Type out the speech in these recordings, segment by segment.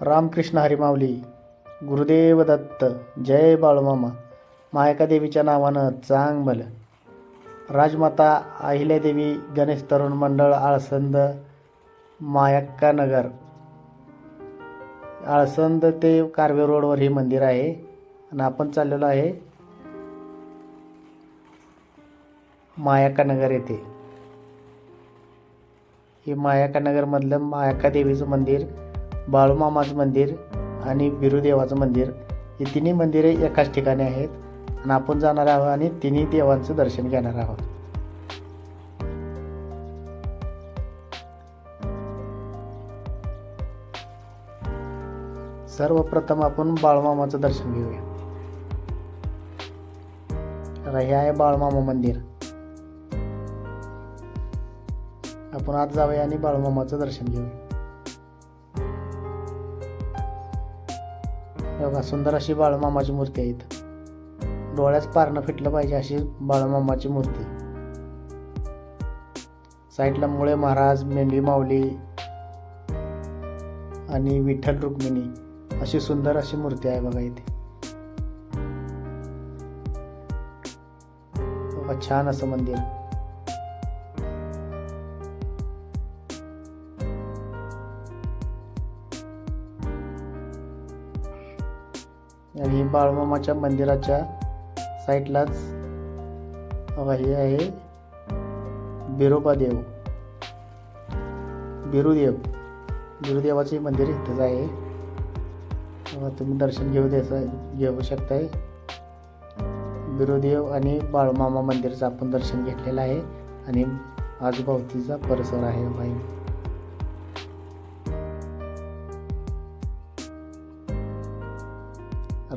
रामकृष्ण हरिमावली गुरुदेव दत्त जय बाळूमामा मायका देवीच्या नावानं चांग राजमाता अहिल्यादेवी गणेश तरुण मंडळ आळसंद मायक्का नगर. आळसंद ते कारवे रोडवर हे मंदिर आहे आणि आपण चाललेलो आहे मायक्कानगर नगर येथे. हे मायक्कानगरमधलं नगरमधलं देवीचं मंदिर बाळूमामाचं मंदिर आणि बिरुदेवाचं मंदिर हे तिन्ही मंदिरे एकाच ठिकाणी आहेत आणि आपण जाणार आहोत आणि तिन्ही देवांचं दर्शन घेणार आहोत. सर्वप्रथम आपण बाळमामाचं दर्शन घेऊया. तर हे आहे बाळमामा मंदिर. आपण आज जाऊया आणि बाळमामाचं दर्शन घेऊया. बघा सुंदर अशी बाळूमामाची मूर्ती आहे इथं डोळ्याच पारणं फिटलं पाहिजे अशी बाळूमामाची मूर्ती. साईडला मुळे महाराज मेंढी माऊली आणि विठ्ठल रुक्मिणी अशी सुंदर अशी मूर्ती आहे बघा इथे. बघा छान असं मंदिर. आणि बाळमामाच्या मंदिराच्या साईडलाच हे आहे बिरोबा देव. बिरुदेव. बिरुदेवाचे मंदिर इथंच आहे. तुम्ही दर्शन घेऊ द्यायचं घेऊ शकताय. बिरुदेव आणि बाळमामा मंदिरचं आपण दर्शन घेतलेलं आहे. आणि आजूबावतीचा परिसर आहे भाई.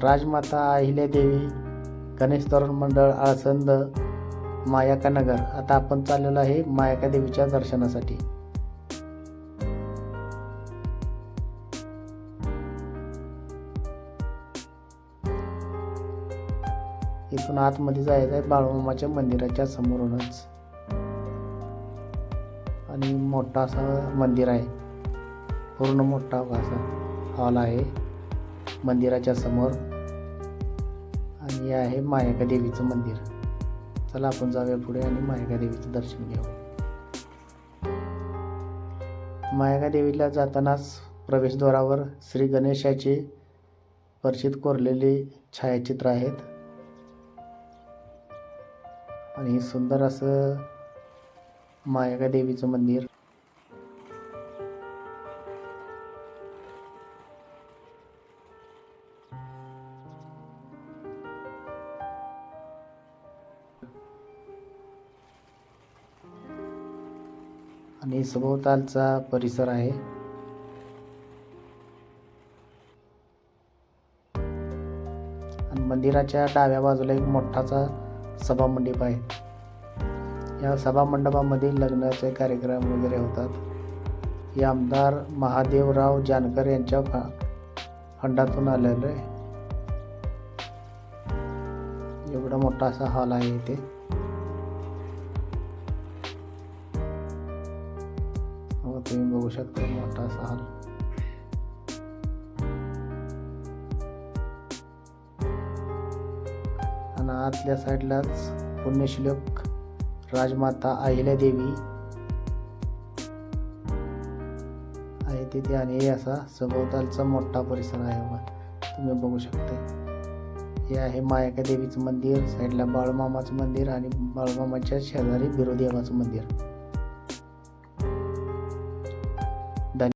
राजमाता अहिल्यादेवी गणेश तरुण मंडळ आळसंद मायाका नगर. आता आपण चाललेलो आहे मायाका देवीच्या दर्शनासाठी. इथून आतमध्ये जायचं आहे बाळूमामाच्या मंदिराच्या समोरूनच. आणि मोठा असा मंदिर आहे. पूर्ण मोठा असा हॉल आहे. मंदिराच्या समोर. आणि हे आहे मायाका देवीचं मंदिर. चला आपण जाऊया पुढे आणि मायाका देवीचं दर्शन घेऊ. मायाका देवीला जातानाच प्रवेशद्वारावर श्री गणेशाचे परिचित कोरलेले छायाचित्र आहेत. आणि हे सुंदर असं मायाका देवीचं मंदिर. आणि सभोवतालचा परिसर आहे. आणि मंदिराच्या डाव्या बाजूला एक मोठाचा सभामंडप आहे. या सभामंडपामध्ये लग्नाचे कार्यक्रम वगैरे होतात. हे आमदार महादेवराव जानकर यांच्या फा- फंडातून आलेलं आहे. एवढा मोठा असा हॉल आहे इथे. तुम्ही बघू शकता मोठा असा हॉल आणि आतल्या साईडलाच पुण्यश्लोक राजमाता अहिल्यादेवी आहे तिथे आणि असा सभोवतालचा मोठा परिसर आहे तुम्ही बघू शकता. हे आहे मायका देवीचं मंदिर साईडला बाळूमामाचं मंदिर आणि बाळूमामाच्या शेजारी बिरोदेवाचं मंदिर.